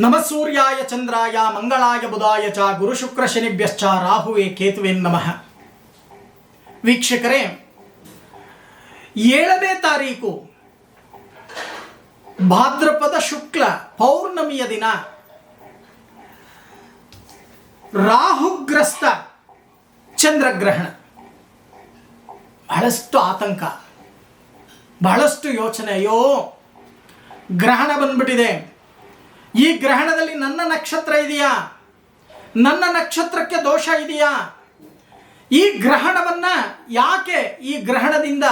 ನಮಃ ಸೂರ್ಯಾಯ ಚಂದ್ರಾಯ, ಮಂಗಳಾಯ ಬುಧಾಯ ಚ, ಗುರು ಶುಕ್ರ ಶನಿಭ್ಯಶ್ಚ, ರಾಹುವೇ ಕೇತುವೆ ನಮಃ. ವೀಕ್ಷಕರೇ, ಏಳನೇ ತಾರೀಕು, ಭಾದ್ರಪದ ಶುಕ್ಲ ಪೌರ್ಣಮಿಯ ದಿನ. ರಾಹುಗ್ರಸ್ತ ಚಂದ್ರಗ್ರಹಣ. ಬಹಳಷ್ಟು ಆತಂಕ, ಬಹಳಷ್ಟು ಯೋಚನೆ, ಅಯ್ಯೋ, ಗ್ರಹಣ ಬಂದ್ಬಿಟ್ಟಿದೆ. ಈ ಗ್ರಹಣದಲ್ಲಿ ನನ್ನ ನಕ್ಷತ್ರ ಇದೆಯಾ? ನನ್ನ ನಕ್ಷತ್ರಕ್ಕೆ ದೋಷ ಇದೆಯಾ? ಈ ಗ್ರಹಣವನ್ನ ಯಾಕೆ ಈ ಗ್ರಹಣದಿಂದ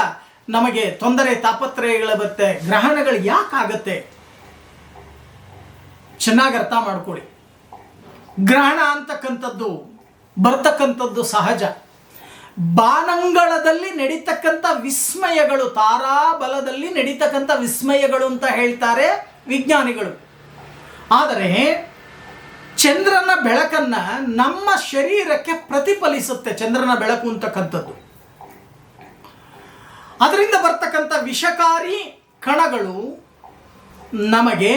ನಮಗೆ ತೊಂದರೆ ತಾಪತ್ರಯಗಳು ಬರುತ್ತೆ ಗ್ರಹಣಗಳು ಯಾಕಾಗತ್ತೆ? ಚೆನ್ನಾಗಿ ಅರ್ಥ ಮಾಡ್ಕೊಳ್ಳಿ. ಗ್ರಹಣ ಅಂತಕ್ಕಂಥದ್ದು ಬರ್ತಕ್ಕಂಥದ್ದು ಸಹಜ. ಬಾನಂಗಳದಲ್ಲಿ ನಡೀತಕ್ಕಂಥ ವಿಸ್ಮಯಗಳು, ತಾರಾಬಲದಲ್ಲಿ ನಡೀತಕ್ಕಂಥ ವಿಸ್ಮಯಗಳು ಅಂತ ಹೇಳ್ತಾರೆ ವಿಜ್ಞಾನಿಗಳು. ಆದರೆ ಚಂದ್ರನ ಬೆಳಕನ್ನ ನಮ್ಮ ಶರೀರಕ್ಕೆ ಪ್ರತಿಫಲಿಸುತ್ತೆ ಚಂದ್ರನ ಬೆಳಕು ಅಂತಕ್ಕಂಥದ್ದು. ಅದರಿಂದ ಬರ್ತಕ್ಕಂಥ ವಿಷಕಾರಿ ಕಣಗಳು ನಮಗೆ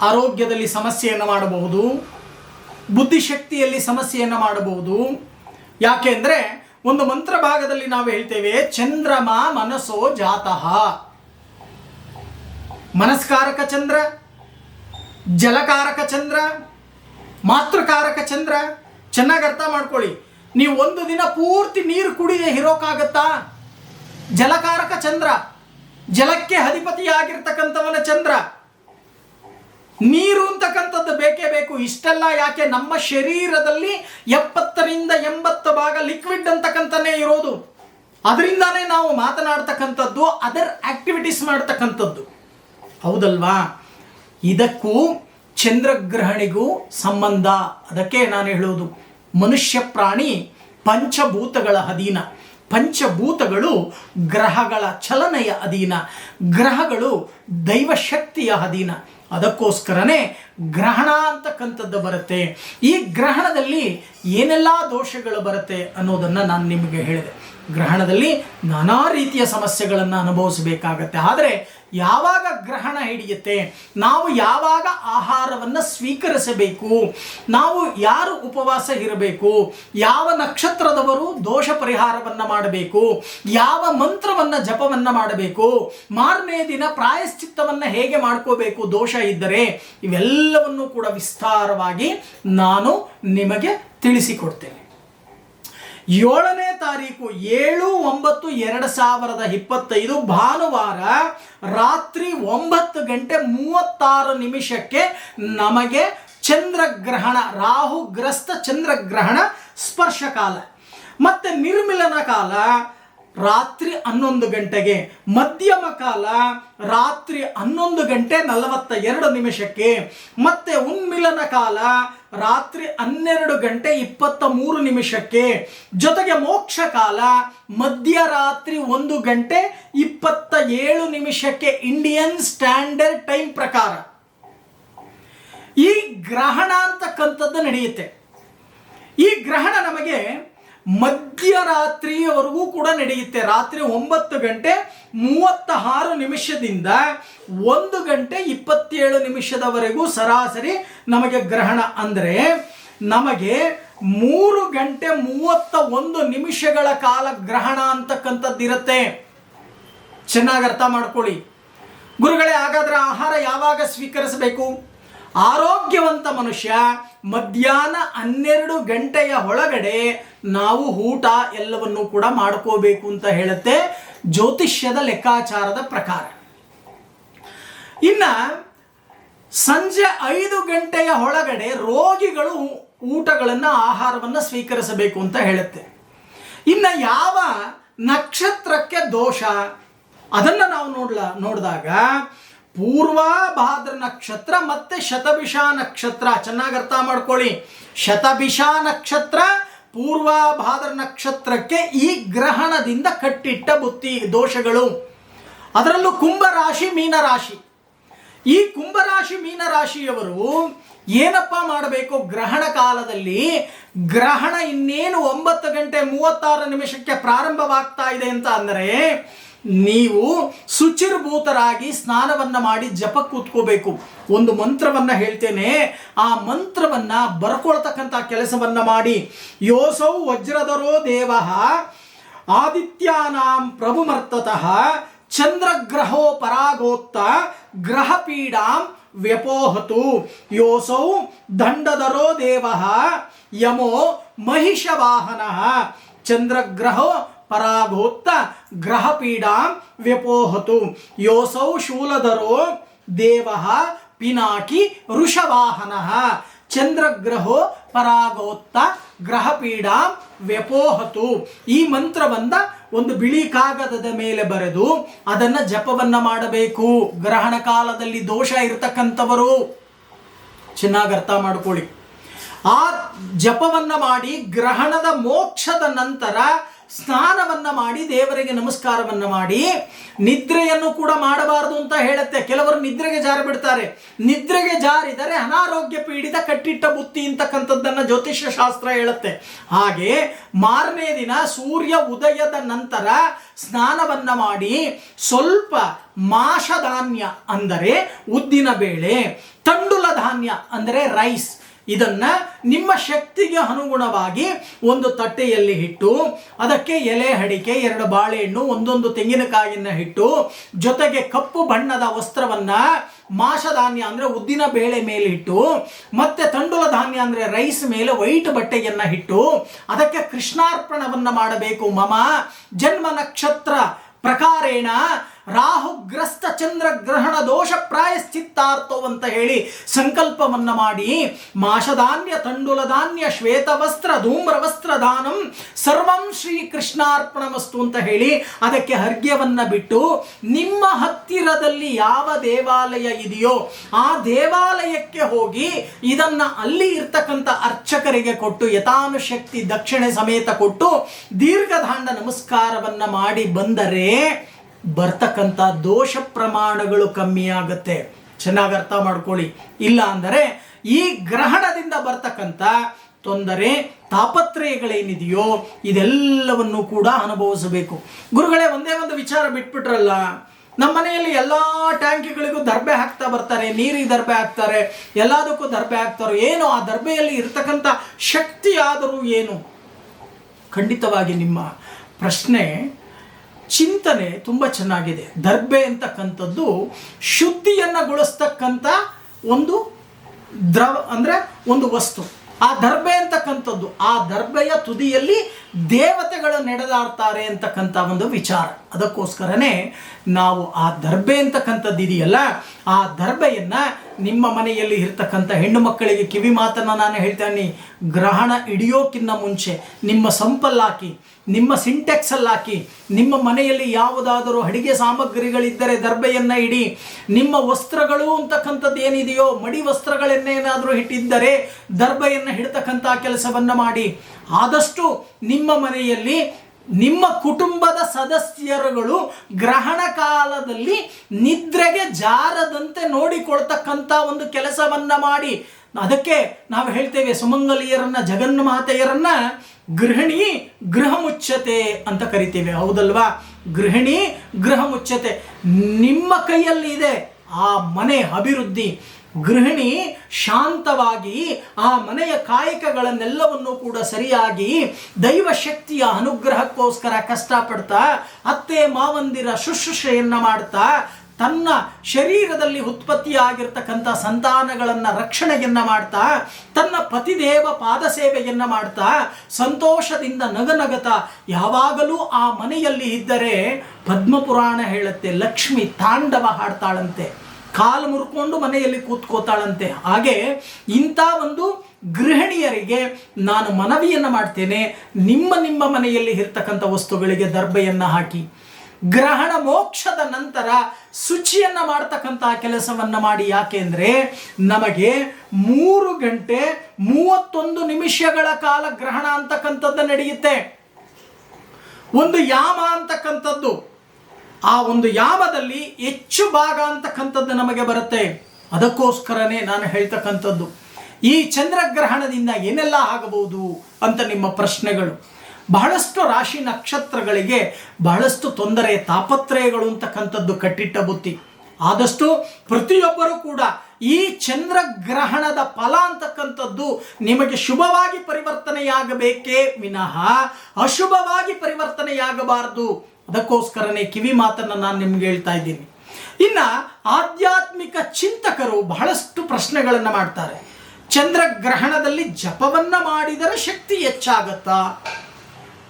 ಆರೋಗ್ಯದಲ್ಲಿ ಸಮಸ್ಯೆಯನ್ನು ಮಾಡಬಹುದು, ಬುದ್ಧಿಶಕ್ತಿಯಲ್ಲಿ ಸಮಸ್ಯೆಯನ್ನು ಮಾಡಬಹುದು. ಯಾಕೆಂದರೆ ಒಂದು ಮಂತ್ರ ಭಾಗದಲ್ಲಿ ನಾವು ಹೇಳ್ತೇವೆ, ಚಂದ್ರಮ ಮನಸ್ಸೋ ಜಾತಃ. ಮನಸ್ಕಾರಕ ಚಂದ್ರ ಜಲಕಾರಕ ಚಂದ್ರ, ಮಾತೃಕಾರಕ ಚಂದ್ರ, ಚೆನ್ನಾಗಿ ಅರ್ಥ ಮಾಡ್ಕೊಳ್ಳಿ. ನೀವು ಒಂದು ದಿನ ಪೂರ್ತಿ ನೀರು ಕುಡಿದೆ ಇರೋಕ್ಕಾಗತ್ತಾ ಜಲಕಾರಕ ಚಂದ್ರ, ಜಲಕ್ಕೆ ಅಧಿಪತಿಯಾಗಿರ್ತಕ್ಕಂಥವನ ಚಂದ್ರ. ನೀರು ಅಂತಕ್ಕಂಥದ್ದು ಬೇಕೇ ಬೇಕು. ಇಷ್ಟೆಲ್ಲ ಯಾಕೆ? ನಮ್ಮ ಶರೀರದಲ್ಲಿ ಎಪ್ಪತ್ತರಿಂದ ಎಂಬತ್ತು ಭಾಗ ಲಿಕ್ವಿಡ್ ಅಂತಕ್ಕಂಥನೇ ಇರೋದು. ಅದರಿಂದಾನೇ ನಾವು ಮಾತನಾಡ್ತಕ್ಕಂಥದ್ದು ಅದರ್ ಆಕ್ಟಿವಿಟೀಸ್ ಮಾಡ್ತಕ್ಕಂಥದ್ದು. ಹೌದಲ್ವಾ? ಇದಕ್ಕೂ ಚಂದ್ರಗ್ರಹಣಿಗೂ ಸಂಬಂಧ. ಅದಕ್ಕೆ ನಾನು ಹೇಳೋದು ಮನುಷ್ಯ ಪ್ರಾಣಿ ಪಂಚಭೂತಗಳ ಅಧೀನ. ಪಂಚಭೂತಗಳು ಗ್ರಹಗಳ ಚಲನೆಯ ಅಧೀನ. ಗ್ರಹಗಳು ದೈವಶಕ್ತಿಯ ಅಧೀನ. ಅದಕ್ಕೋಸ್ಕರನೇ ಗ್ರಹಣ ಅಂತಕ್ಕಂಥದ್ದು ಬರುತ್ತೆ. ಈ ಗ್ರಹಣದಲ್ಲಿ ಏನೆಲ್ಲ ದೋಷಗಳು ಬರುತ್ತೆ ಅನ್ನೋದನ್ನು ನಾನು ನಿಮಗೆ ಹೇಳಿದೆ. ಗ್ರಹಣದಲ್ಲಿ ನಾನಾ ರೀತಿಯ ಸಮಸ್ಯೆಗಳನ್ನು ಅನುಭವಿಸಬೇಕಾಗತ್ತೆ. ಆದರೆ ಯಾವಾಗ ಗ್ರಹಣ ಹಿಡಿಯುತ್ತೆ, ನಾವು ಯಾವಾಗ ಆಹಾರವನ್ನು ಸ್ವೀಕರಿಸಬೇಕು, ನಾವು ಯಾರು ಉಪವಾಸ ಇರಬೇಕು, ಯಾವ ನಕ್ಷತ್ರದವರು ದೋಷ ಪರಿಹಾರವನ್ನು ಮಾಡಬೇಕು, ಯಾವ ಮಂತ್ರವನ್ನು ಜಪವನ್ನು ಮಾಡಬೇಕು, ಮಾರನೇ ದಿನ ಪ್ರಾಯಶ್ಚಿತ್ತವನ್ನು ಹೇಗೆ ಮಾಡ್ಕೋಬೇಕು ದೋಷ ಇದ್ದರೆ ಇವೆಲ್ಲವನ್ನು ಕೂಡ ವಿಸ್ತಾರವಾಗಿ ನಾನು ನಿಮಗೆ ತಿಳಿಸಿಕೊಡ್ತೇನೆ. ಏಳನೇ ತಾರೀಕು ಏಳು ಒಂಬತ್ತು ಎರಡು ಸಾವಿರದ ಇಪ್ಪತ್ತೈದು ಭಾನುವಾರ ರಾತ್ರಿ ಒಂಬತ್ತು ಗಂಟೆ ಮೂವತ್ತಾರು ನಿಮಿಷಕ್ಕೆ ನಮಗೆ ಚಂದ್ರಗ್ರಹಣ ರಾಹುಗ್ರಸ್ತ ಚಂದ್ರಗ್ರಹಣ ಸ್ಪರ್ಶ ಕಾಲ. ಮತ್ತೆ ನಿರ್ಮಿಲನ ಕಾಲ ರಾತ್ರಿ ಹನ್ನೊಂದು ಗಂಟೆಗೆ, ಮಧ್ಯಮ ಕಾಲ ರಾತ್ರಿ ಹನ್ನೊಂದು ಗಂಟೆ ನಲವತ್ತ ಎರಡು ನಿಮಿಷಕ್ಕೆ, ಮತ್ತೆ ಉನ್ಮಿಲನ ಕಾಲ ರಾತ್ರಿ ಹನ್ನೆರಡು ಗಂಟೆ ಇಪ್ಪತ್ತ ಮೂರು ನಿಮಿಷಕ್ಕೆ, ಜೊತೆಗೆ ಮೋಕ್ಷ ಕಾಲ ಮಧ್ಯರಾತ್ರಿ ಒಂದು ಗಂಟೆ ಇಪ್ಪತ್ತ ಏಳು ನಿಮಿಷಕ್ಕೆ ಇಂಡಿಯನ್ ಸ್ಟ್ಯಾಂಡರ್ಡ್ ಟೈಮ್ ಪ್ರಕಾರ. ಈ ಗ್ರಹಣ ಅಂತಕ್ಕಂಥದ್ದು ನಡೆಯುತ್ತೆ. ಈ ಗ್ರಹಣ ನಮಗೆ ಮಧ್ಯರಾತ್ರಿಯವರೆಗೂ ಕೂಡ ನಡೆಯುತ್ತೆ. ರಾತ್ರಿ ಒಂಬತ್ತು ಗಂಟೆ ಮೂವತ್ತ ಆರು ನಿಮಿಷದಿಂದ ಒಂದು ಗಂಟೆ ಇಪ್ಪತ್ತೇಳು ನಿಮಿಷದವರೆಗೂ ಸರಾಸರಿ ನಮಗೆ ಗ್ರಹಣ ಅಂದರೆ ನಮಗೆ ಮೂರು ಗಂಟೆ ಮೂವತ್ತ ಒಂದು ನಿಮಿಷಗಳ ಕಾಲ ಗ್ರಹಣ ಅಂತಕ್ಕಂಥದ್ದಿರುತ್ತೆ ಚೆನ್ನಾಗಿ ಅರ್ಥ ಮಾಡ್ಕೊಳ್ಳಿ. ಗುರುಗಳೇ, ಹಾಗಾದ್ರೆ ಆಹಾರ ಯಾವಾಗ ಸ್ವೀಕರಿಸಬೇಕು? ಆರೋಗ್ಯವಂತ ಮನುಷ್ಯ ಮಧ್ಯಾಹ್ನ ಹನ್ನೆರಡು ಗಂಟೆಯ ಒಳಗಡೆ ನಾವು ಊಟ ಎಲ್ಲವನ್ನು ಕೂಡ ಮಾಡ್ಕೋಬೇಕು ಅಂತ ಹೇಳುತ್ತೆ ಜ್ಯೋತಿಷ್ಯದ ಲೆಕ್ಕಾಚಾರದ ಪ್ರಕಾರ. ಇನ್ನ ಸಂಜೆ ಐದು ಗಂಟೆಯ ಒಳಗಡೆ ರೋಗಿಗಳು ಊಟಗಳನ್ನು, ಆಹಾರವನ್ನು ಸ್ವೀಕರಿಸಬೇಕು ಅಂತ ಹೇಳುತ್ತೆ. ಇನ್ನು ಯಾವ ನಕ್ಷತ್ರಕ್ಕೆ ದೋಷ, ಅದನ್ನು ನಾವು ನೋಡ್ಲ, ನೋಡಿದಾಗ ಪೂರ್ವ ಭಾದ್ರ ನಕ್ಷತ್ರ ಮತ್ತೆ ಶತಭಿಷ ನಕ್ಷತ್ರ. ಚೆನ್ನಾಗಿ ಅರ್ಥ ಮಾಡ್ಕೊಳ್ಳಿ. ಶತಭಿಷ ನಕ್ಷತ್ರ ಪೂರ್ವ ಭಾದ್ರ ನಕ್ಷತ್ರಕ್ಕೆ ಈ ಗ್ರಹಣದಿಂದ ಕಟ್ಟಿಟ್ಟ ಬುತ್ತಿ ದೋಷಗಳು. ಅದರಲ್ಲೂ ಕುಂಭರಾಶಿ, ಮೀನರಾಶಿ. ಈ ಕುಂಭರಾಶಿ, ಮೀನರಾಶಿಯವರು ಏನಪ್ಪ ಮಾಡಬೇಕು? ಗ್ರಹಣ ಕಾಲದಲ್ಲಿ ಗ್ರಹಣ ಇನ್ನೇನು ಒಂಬತ್ತು ಗಂಟೆ ಮೂವತ್ತಾರು ನಿಮಿಷಕ್ಕೆ ಪ್ರಾರಂಭವಾಗ್ತಾ ಇದೆ ಅಂತ ಅಂದರೆ ನೀವು ಶುಚಿರ್ಭೂತರಾಗಿ ಸ್ನಾನವನ್ನ ಮಾಡಿ ಜಪ ಕೂತ್ಕೋಬೇಕು. ಒಂದು ಮಂತ್ರವನ್ನ ಹೇಳ್ತೇನೆ. ಆ ಮಂತ್ರವನ್ನ ಬರ್ಕೊಳ್ತಕ್ಕಂಥ ಕೆಲಸವನ್ನ ಮಾಡಿ. ಯೋಸೌ ವಜ್ರಧರೋ ದೇವ ಆದಿತ್ಯಾನಾಂ ಪ್ರಭುಮರ್ತತಃ ಚಂದ್ರಗ್ರಹೋ ಪರಾಗೋತ್ತ ಗ್ರಹಪೀಡಾಂ ವ್ಯಪೋಹತು. ಯೋಸೌ ದಂಡಧರೋ ದೇವ ಯಮೋ ಮಹಿಷವಾಹನ ಚಂದ್ರಗ್ರಹೋ ಪರಾಗೋತ್ತ ಗ್ರಹಪೀಡಾಂ ವ್ಯಪೋಹತು. ಯೋಸೌ ಶೂಲಧರೋ ದೇವ ಪಿನಾಕಿ ವೃಷವಾಹನ. ಚಂದ್ರಗ್ರಹೋ ಪರಾಗೋತ್ತ ಗ್ರಹಪೀಡಾ ವ್ಯಪೋಹತು. ಈ ಮಂತ್ರವನ್ನು ಒಂದು ಬಿಳಿ ಕಾಗದದ ಮೇಲೆ ಬರೆದು ಅದನ್ನು ಜಪವನ್ನು ಮಾಡಬೇಕು. ಗ್ರಹಣ ಕಾಲದಲ್ಲಿ ದೋಷ ಇರತಕ್ಕಂಥವರು. ಚೆನ್ನಾಗಿ ಅರ್ಥ ಮಾಡ್ಕೊಳ್ಳಿ. ಆ ಜಪವನ್ನು ಮಾಡಿ ಗ್ರಹಣದ ಮೋಕ್ಷದ ನಂತರ ಸ್ನಾನವನ್ನ ಮಾಡಿ, ದೇವರಿಗೆ ನಮಸ್ಕಾರವನ್ನ ಮಾಡಿ, ನಿದ್ರೆಯನ್ನು ಕೂಡ ಮಾಡಬಾರದು ಅಂತ ಹೇಳುತ್ತೆ. ಕೆಲವರು ನಿದ್ರೆಗೆ ಜಾರಿ ಬಿಡ್ತಾರೆ. ನಿದ್ರೆಗೆ ಜಾರಿದರೆ ಅನಾರೋಗ್ಯ ಪೀಡಿತ ಕಟ್ಟಿಟ್ಟ ಬುತ್ತಿ ಅಂತಕ್ಕಂಥದ್ದನ್ನ ಜ್ಯೋತಿಷ್ಯ ಶಾಸ್ತ್ರ ಹೇಳುತ್ತೆ. ಹಾಗೆ ಮಾರನೇ ದಿನ ಸೂರ್ಯ ಉದಯದ ನಂತರ ಸ್ನಾನವನ್ನ ಮಾಡಿ, ಸ್ವಲ್ಪ ಮಾಷಧಾನ್ಯ ಅಂದರೆ ಉದ್ದಿನ ಬೇಳೆ ತಂಡುಲ ಧಾನ್ಯ ಅಂದರೆ ರೈಸ್ ಇದನ್ನ ನಿಮ್ಮ ಶಕ್ತಿಗೆ ಅನುಗುಣವಾಗಿ ಒಂದು ತಟ್ಟೆಯಲ್ಲಿ ಇಟ್ಟು, ಅದಕ್ಕೆ ಎಲೆ ಅಡಿಕೆ, ಎರಡು ಬಾಳೆಹಣ್ಣು, ಒಂದೊಂದು ತೆಂಗಿನಕಾಯಿಯನ್ನ ಇಟ್ಟು, ಜೊತೆಗೆ ಕಪ್ಪು ಬಣ್ಣದ ವಸ್ತ್ರವನ್ನ ಮಾಷಧಾನ್ಯ ಅಂದ್ರೆ ಉದ್ದಿನ ಬೇಳೆ ಮೇಲೆ ಇಟ್ಟು, ಮತ್ತೆ ತಂಡುಲ ಧಾನ್ಯ ಅಂದ್ರೆ ರೈಸ್ ಮೇಲೆ ವೈಟ್ ಬಟ್ಟೆಯನ್ನ ಇಟ್ಟು, ಅದಕ್ಕೆ ಕೃಷ್ಣಾರ್ಪಣವನ್ನ ಮಾಡಬೇಕು ಮಮ. ಜನ್ಮ ನಕ್ಷತ್ರ ಪ್ರಕಾರೇಣ ರಾಹುಗ್ರಸ್ತ ಚಂದ್ರ ಗ್ರಹಣ ದೋಷ ಪ್ರಾಯಶ್ಚಿತ್ತಾರ್ಥೋ ಅಂತ ಹೇಳಿ ಸಂಕಲ್ಪವನ್ನ ಮಾಡಿ ಮಾಷಧಾನ್ಯ ತಂಡುಲ ಧಾನ್ಯ ಶ್ವೇತ ವಸ್ತ್ರ ಧೂಮ್ರ ವಸ್ತ್ರ ದಾನಂ ಸರ್ವಂ ಶ್ರೀ ಕೃಷ್ಣಾರ್ಪಣಮಸ್ತು ಅಂತ ಹೇಳಿ ಅದಕ್ಕೆ ಹರ್ಗ್ಯವನ್ನ ಬಿಟ್ಟು ನಿಮ್ಮ ಹತ್ತಿರದಲ್ಲಿ ಯಾವ ದೇವಾಲಯ ಇದೆಯೋ ಆ ದೇವಾಲಯಕ್ಕೆ ಹೋಗಿ ಇದನ್ನ ಅಲ್ಲಿ ಇರ್ತಕ್ಕಂಥ ಅರ್ಚಕರಿಗೆ ಕೊಟ್ಟು ಯಥಾನುಶಕ್ತಿ ದಕ್ಷಿಣೆ ಸಮೇತ ಕೊಟ್ಟು ದೀರ್ಘದಾಂಡ ನಮಸ್ಕಾರವನ್ನ ಮಾಡಿ ಬಂದರೆ ಬರ್ತಕ್ಕಂಥ ದೋಷ ಪ್ರಮಾಣಗಳು ಕಮ್ಮಿ ಆಗುತ್ತೆ. ಚೆನ್ನಾಗಿ ಅರ್ಥ ಮಾಡ್ಕೊಳ್ಳಿ. ಇಲ್ಲ ಅಂದರೆ ಈ ಗ್ರಹಣದಿಂದ ಬರ್ತಕ್ಕಂಥ ತೊಂದರೆ, ತಾಪತ್ರಯಗಳೇನಿದೆಯೋ ಇದೆಲ್ಲವನ್ನು ಕೂಡ ಅನುಭವಿಸಬೇಕು. ಗುರುಗಳೇ, ಒಂದೇ ಒಂದು ವಿಚಾರ ಬಿಟ್ಬಿಟ್ರಲ್ಲ? ನಮ್ಮ ಮನೆಯಲ್ಲಿ ಎಲ್ಲ ಟ್ಯಾಂಕಿಗಳಿಗೂ ದರ್ಬೆ ಹಾಕ್ತಾ ಬರ್ತಾರೆ, ನೀರಿಗೆ ದರ್ಬೆ ಹಾಕ್ತಾರೆ, ಎಲ್ಲದಕ್ಕೂ ದರ್ಬೆ ಹಾಕ್ತಾರೆ. ಏನು ಆ ದರ್ಬೆಯಲ್ಲಿ ಇರ್ತಕ್ಕಂಥ ಶಕ್ತಿಯಾದರೂ ಏನು? ಖಂಡಿತವಾಗಿ ನಿಮ್ಮ ಪ್ರಶ್ನೆ ಚಿಂತನೆ ತುಂಬ ಚೆನ್ನಾಗಿದೆ. ದರ್ಬೆ ಅಂತಕ್ಕಂಥದ್ದು ಶುದ್ಧಿಯನ್ನುಗೊಳಿಸ್ತಕ್ಕಂಥ ಒಂದು ದ್ರವ, ಅಂದರೆ ಒಂದು ವಸ್ತು. ಆ ದರ್ಬೆ ಅಂತಕ್ಕಂಥದ್ದು, ಆ ದರ್ಬೆಯ ತುದಿಯಲ್ಲಿ ದೇವತೆಗಳು ನಡೆದಾಡ್ತಾರೆ ಅಂತಕ್ಕಂಥ ಒಂದು ವಿಚಾರ. ಅದಕ್ಕೋಸ್ಕರನೇ ನಾವು ಆ ದರ್ಬೆ ಅಂತಕ್ಕಂಥದ್ದು ಇದೆಯಲ್ಲ, ಆ ದರ್ಬೆಯನ್ನು ನಿಮ್ಮ ಮನೆಯಲ್ಲಿ ಇರ್ತಕ್ಕಂಥ ಹೆಣ್ಣು ಮಕ್ಕಳಿಗೆ ಕಿವಿ ಮಾತನ್ನು ನಾನು ಹೇಳ್ತೇನೆ, ಗ್ರಹಣ ಹಿಡಿಯೋಕ್ಕಿಂತ ಮುಂಚೆ ನಿಮ್ಮ ಸಂಪಲ್ಲಾಕಿ, ನಿಮ್ಮ ಸಿಂಟೆಕ್ಸಲ್ಲಾಕಿ ನಿಮ್ಮ ಮನೆಯಲ್ಲಿ ಯಾವುದಾದರೂ ಅಡಿಗೆ ಸಾಮಗ್ರಿಗಳಿದ್ದರೆ ದರ್ಬೆಯನ್ನು ಇಡಿ, ನಿಮ್ಮ ವಸ್ತ್ರಗಳು ಅಂತಕ್ಕಂಥದ್ದು ಏನಿದೆಯೋ, ಮಡಿ ವಸ್ತ್ರಗಳನ್ನೇನಾದರೂ ಇಟ್ಟಿದ್ದರೆ ದರ್ಬೆಯನ್ನು ಹಿಡ್ತಕ್ಕಂಥ ಕೆಲಸವನ್ನು ಮಾಡಿ ಆದಷ್ಟು ನಿಮ್ಮ ಮನೆಯಲ್ಲಿ ನಿಮ್ಮ ಕುಟುಂಬದ ಸದಸ್ಯರುಗಳು ಗ್ರಹಣ ಕಾಲದಲ್ಲಿ ನಿದ್ರೆಗೆ ಜಾರದಂತೆ ನೋಡಿಕೊಳ್ತಕ್ಕಂಥ ಒಂದು ಕೆಲಸವನ್ನು ಮಾಡಿ. ಅದಕ್ಕೆ ನಾವು ಹೇಳ್ತೇವೆ ಸುಮಂಗಲಿಯರನ್ನ, ಜಗನ್ಮಾತೆಯರನ್ನ ಗೃಹಿಣಿ ಗೃಹ ಮುಚ್ಚತೆ ಅಂತ ಕರಿತೇವೆ. ಹೌದಲ್ವಾ? ಗೃಹಿಣಿ ಗೃಹ ಮುಚ್ಚತೆ. ನಿಮ್ಮ ಕೈಯಲ್ಲಿ ಇದೆ ಆ ಮನೆ ಅಭಿವೃದ್ಧಿ. ಗೃಹಿಣಿ ಶಾಂತವಾಗಿ ಆ ಮನೆಯ ಕಾಯಕಗಳನ್ನೆಲ್ಲವನ್ನು ಕೂಡ ಸರಿಯಾಗಿ ದೈವ ಶಕ್ತಿಯ ಅನುಗ್ರಹಕ್ಕೋಸ್ಕರ ಕಷ್ಟಪಡ್ತಾ, ಅತ್ತೆ ಮಾವಂದಿರ ಶುಶ್ರೂಷೆಯನ್ನು ಮಾಡ್ತಾ, ತನ್ನ ಶರೀರದಲ್ಲಿ ಉತ್ಪತ್ತಿಯಾಗಿರ್ತಕ್ಕಂಥ ಸಂತಾನಗಳನ್ನು ರಕ್ಷಣೆಯನ್ನ ಮಾಡ್ತಾ, ತನ್ನ ಪತಿದೇವ ಪಾದ ಸೇವೆಯನ್ನ ಮಾಡ್ತಾ, ಸಂತೋಷದಿಂದ ನಗನಗತ ಯಾವಾಗಲೂ ಆ ಮನೆಯಲ್ಲಿ ಇದ್ದರೆ ಪದ್ಮಪುರಾಣ ಹೇಳುತ್ತೆ, ಲಕ್ಷ್ಮಿ ತಾಂಡವ ಹಾಡ್ತಾಳಂತೆ. ಕಾಲು ಮುರ್ಕೊಂಡು ಮನೆಯಲ್ಲಿ ಕೂತ್ಕೋತಾಳಂತೆ. ಹಾಗೆ ಇಂಥ ಒಂದು ಗೃಹಿಣಿಯರಿಗೆ ನಾನು ಮನವಿಯನ್ನು ಮಾಡ್ತೇನೆ. ನಿಮ್ಮ ನಿಮ್ಮ ಮನೆಯಲ್ಲಿ ಇರ್ತಕ್ಕಂಥ ವಸ್ತುಗಳಿಗೆ ದರ್ಬೆಯನ್ನು ಹಾಕಿ. ಗ್ರಹಣ ಮೋಕ್ಷದ ನಂತರ ಶುಚಿಯನ್ನ ಮಾಡ್ತಕ್ಕಂತಹ ಕೆಲಸವನ್ನ ಮಾಡಿ. ಯಾಕೆಂದ್ರೆ ನಮಗೆ ಮೂರು ಗಂಟೆ ಮೂವತ್ತೊಂದು ನಿಮಿಷಗಳ ಕಾಲ ಗ್ರಹಣ ಅಂತಕ್ಕಂಥದ್ದು ನಡೆಯುತ್ತೆ. ಒಂದು ಯಾಮ ಅಂತಕ್ಕಂಥದ್ದು. ಆ ಒಂದು ಯಾಮದಲ್ಲಿ ಹೆಚ್ಚು ಭಾಗ ಅಂತಕ್ಕಂಥದ್ದು ನಮಗೆ ಬರುತ್ತೆ. ಅದಕ್ಕೋಸ್ಕರನೇ ನಾನು ಹೇಳ್ತಕ್ಕಂಥದ್ದು. ಈ ಚಂದ್ರಗ್ರಹಣದಿಂದ ಏನೆಲ್ಲ ಆಗಬಹುದು ಅಂತ ನಿಮ್ಮ ಪ್ರಶ್ನೆಗಳು. ಬಹಳಷ್ಟು ರಾಶಿ ನಕ್ಷತ್ರಗಳಿಗೆ ಬಹಳಷ್ಟು ತೊಂದರೆ, ತಾಪತ್ರಯಗಳು ಅಂತಕ್ಕಂಥದ್ದು ಕಟ್ಟಿಟ್ಟ ಬುತ್ತಿ ಆದಷ್ಟು ಪ್ರತಿಯೊಬ್ಬರೂ ಕೂಡ ಈ ಚಂದ್ರಗ್ರಹಣದ ಫಲ ಅಂತಕ್ಕಂಥದ್ದು ನಿಮಗೆ ಶುಭವಾಗಿ ಪರಿವರ್ತನೆಯಾಗಬೇಕೇ ವಿನಃ ಅಶುಭವಾಗಿ ಪರಿವರ್ತನೆಯಾಗಬಾರದು. ಅದಕ್ಕೋಸ್ಕರನೇ ಕಿವಿ ಮಾತನ್ನು ನಾನು ನಿಮ್ಗೆ ಹೇಳ್ತಾ ಇದ್ದೀನಿ. ಇನ್ನ ಆಧ್ಯಾತ್ಮಿಕ ಚಿಂತಕರು ಬಹಳಷ್ಟು ಪ್ರಶ್ನೆಗಳನ್ನು ಮಾಡ್ತಾರೆ. ಚಂದ್ರಗ್ರಹಣದಲ್ಲಿ ಜಪವನ್ನ ಮಾಡಿದರೆ ಶಕ್ತಿ ಹೆಚ್ಚಾಗತ್ತಾ?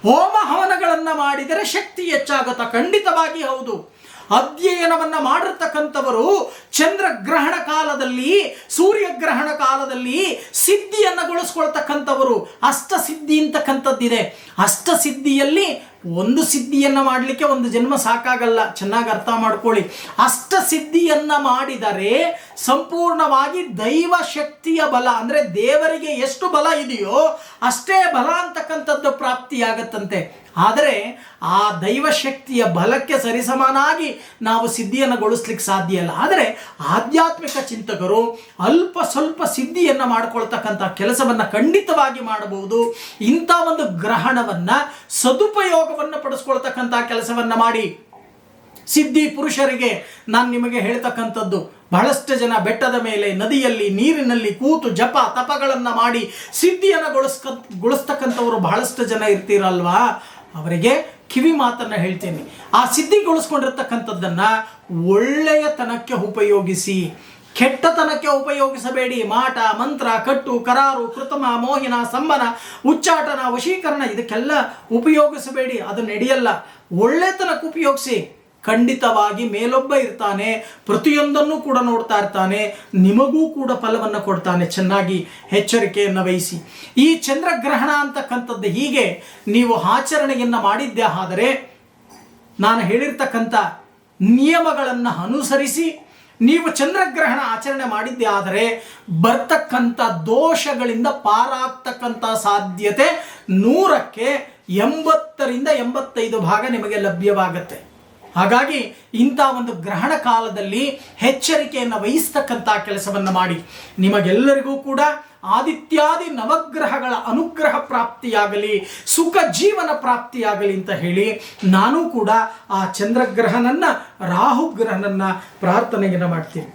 ಹೋಮ ಹವನಗಳನ್ನ ಮಾಡಿದರೆ ಶಕ್ತಿ ಹೆಚ್ಚಾಗುತ್ತಾ? ಖಂಡಿತವಾಗಿ ಹೌದು. ಅಧ್ಯಯನವನ್ನ ಮಾಡಿರ್ತಕ್ಕಂಥವರು ಚಂದ್ರಗ್ರಹಣ ಕಾಲದಲ್ಲಿ, ಸೂರ್ಯಗ್ರಹಣ ಕಾಲದಲ್ಲಿ ಸಿದ್ಧಿಯನ್ನು ಗೊಳಿಸ್ಕೊಳ್ತಕ್ಕಂಥವರು. ಅಷ್ಟಸಿದ್ಧಿ ಅಂತಕ್ಕಂಥದ್ದಿದೆ. ಅಷ್ಟಸಿದ್ಧಿಯಲ್ಲಿ ಒಂದು ಸಿದ್ಧಿಯನ್ನು ಮಾಡಲಿಕ್ಕೆ ಒಂದು ಜನ್ಮ ಸಾಕಾಗಲ್ಲ. ಚೆನ್ನಾಗಿ ಅರ್ಥ ಮಾಡ್ಕೊಳ್ಳಿ. ಅಷ್ಟ ಸಿದ್ಧಿಯನ್ನು ಮಾಡಿದರೆ ಸಂಪೂರ್ಣವಾಗಿ ದೈವ ಶಕ್ತಿಯ ಬಲ, ಅಂದರೆ ದೇವರಿಗೆ ಎಷ್ಟು ಬಲ ಇದೆಯೋ ಅಷ್ಟೇ ಬಲ ಅಂತಕ್ಕಂಥದ್ದು ಪ್ರಾಪ್ತಿಯಾಗತ್ತಂತೆ. ಆದರೆ ಆ ದೈವಶಕ್ತಿಯ ಬಲಕ್ಕೆ ಸರಿಸಮಾನಾಗಿ ನಾವು ಸಿದ್ಧಿಯನ್ನು ಗೊಳಿಸ್ಲಿಕ್ಕೆ ಸಾಧ್ಯ ಇಲ್ಲ. ಆದರೆ ಆಧ್ಯಾತ್ಮಿಕ ಚಿಂತಕರು ಅಲ್ಪ ಸ್ವಲ್ಪ ಸಿದ್ಧಿಯನ್ನು ಮಾಡಿಕೊಳ್ತಕ್ಕಂಥ ಕೆಲಸವನ್ನು ಖಂಡಿತವಾಗಿ ಮಾಡಬಹುದು. ಇಂಥ ಒಂದು ಗ್ರಹಣವನ್ನು ಸದುಪಯೋಗವನ್ನು ಪಡಿಸ್ಕೊಳ್ತಕ್ಕಂಥ ಕೆಲಸವನ್ನು ಮಾಡಿ. ಸಿದ್ಧಿ ಪುರುಷರಿಗೆ ನಾನು ನಿಮಗೆ ಹೇಳ್ತಕ್ಕಂಥದ್ದು, ಬಹಳಷ್ಟು ಜನ ಬೆಟ್ಟದ ಮೇಲೆ, ನದಿಯಲ್ಲಿ, ನೀರಿನಲ್ಲಿ ಕೂತು ಜಪ ತಪಗಳನ್ನು ಮಾಡಿ ಸಿದ್ಧಿಯನ್ನು ಗೊಳಿಸ್ಕ, ಗೊಳಿಸ್ತಕ್ಕಂಥವ್ರು ಬಹಳಷ್ಟು ಜನ ಇರ್ತೀರಲ್ವಾ? ಅವರಿಗೆ ಕಿವಿ ಮಾತನ್ನು ಹೇಳ್ತೇನೆ. ಆ ಸಿದ್ಧಿಗೊಳಿಸ್ಕೊಂಡಿರ್ತಕ್ಕಂಥದ್ದನ್ನು ಒಳ್ಳೆಯತನಕ್ಕೆ ಉಪಯೋಗಿಸಿ, ಕೆಟ್ಟತನಕ್ಕೆ ಉಪಯೋಗಿಸಬೇಡಿ. ಮಾಟ, ಮಂತ್ರ, ಕಟ್ಟು, ಕರಾರು, ಕೃತಮ, ಮೋಹಿನ, ಸಂಬನ, ಉಚ್ಚಾಟನ, ವಶೀಕರಣ, ಇದಕ್ಕೆಲ್ಲ ಉಪಯೋಗಿಸಬೇಡಿ. ಅದು ನಡೆಯಲ್ಲ. ಒಳ್ಳೆತನಕ್ಕೆ ಉಪಯೋಗಿಸಿ. ಖಂಡಿತವಾಗಿ ಮೇಲೊಬ್ಬ ಇರ್ತಾನೆ, ಪ್ರತಿಯೊಂದನ್ನು ಕೂಡ ನೋಡ್ತಾ ಇರ್ತಾನೆ, ನಿಮಗೂ ಕೂಡ ಫಲವನ್ನು ಕೊಡ್ತಾನೆ. ಚೆನ್ನಾಗಿ ಎಚ್ಚರಿಕೆಯನ್ನು ವಹಿಸಿ. ಈ ಚಂದ್ರಗ್ರಹಣ ಅಂತಕ್ಕಂಥದ್ದು ಹೀಗೆ ನೀವು ಆಚರಣೆಯನ್ನು ಮಾಡಿದ್ದೆ ಆದರೆ, ನಾನು ಹೇಳಿರ್ತಕ್ಕಂಥ ನಿಯಮಗಳನ್ನು ಅನುಸರಿಸಿ ನೀವು ಚಂದ್ರಗ್ರಹಣ ಆಚರಣೆ ಮಾಡಿದ್ದೆ ಆದರೆ, ಬರ್ತಕ್ಕಂಥ ದೋಷಗಳಿಂದ ಪಾರಾಗ್ತಕ್ಕಂಥ ಸಾಧ್ಯತೆ ನೂರಕ್ಕೆ ಎಂಬತ್ತರಿಂದ ಎಂಬತ್ತೈದು ಭಾಗ ನಿಮಗೆ ಲಭ್ಯವಾಗತ್ತೆ. ಹಾಗಾಗಿ ಇಂಥ ಒಂದು ಗ್ರಹಣ ಕಾಲದಲ್ಲಿ ಎಚ್ಚರಿಕೆಯನ್ನು ವಹಿಸ್ತಕ್ಕಂಥ ಕೆಲಸವನ್ನು ಮಾಡಿ. ನಿಮಗೆಲ್ಲರಿಗೂ ಕೂಡ ಆದಿತ್ಯಾದಿ ನವಗ್ರಹಗಳ ಅನುಗ್ರಹ ಪ್ರಾಪ್ತಿಯಾಗಲಿ, ಸುಖ ಜೀವನ ಪ್ರಾಪ್ತಿಯಾಗಲಿ ಅಂತ ಹೇಳಿ ನಾನು ಕೂಡ ಆ ಚಂದ್ರಗ್ರಹನನ್ನು ರಾಹುಗ್ರಹನನ್ನ ಪ್ರಾರ್ಥನೆಯನ್ನು ಮಾಡ್ತೀನಿ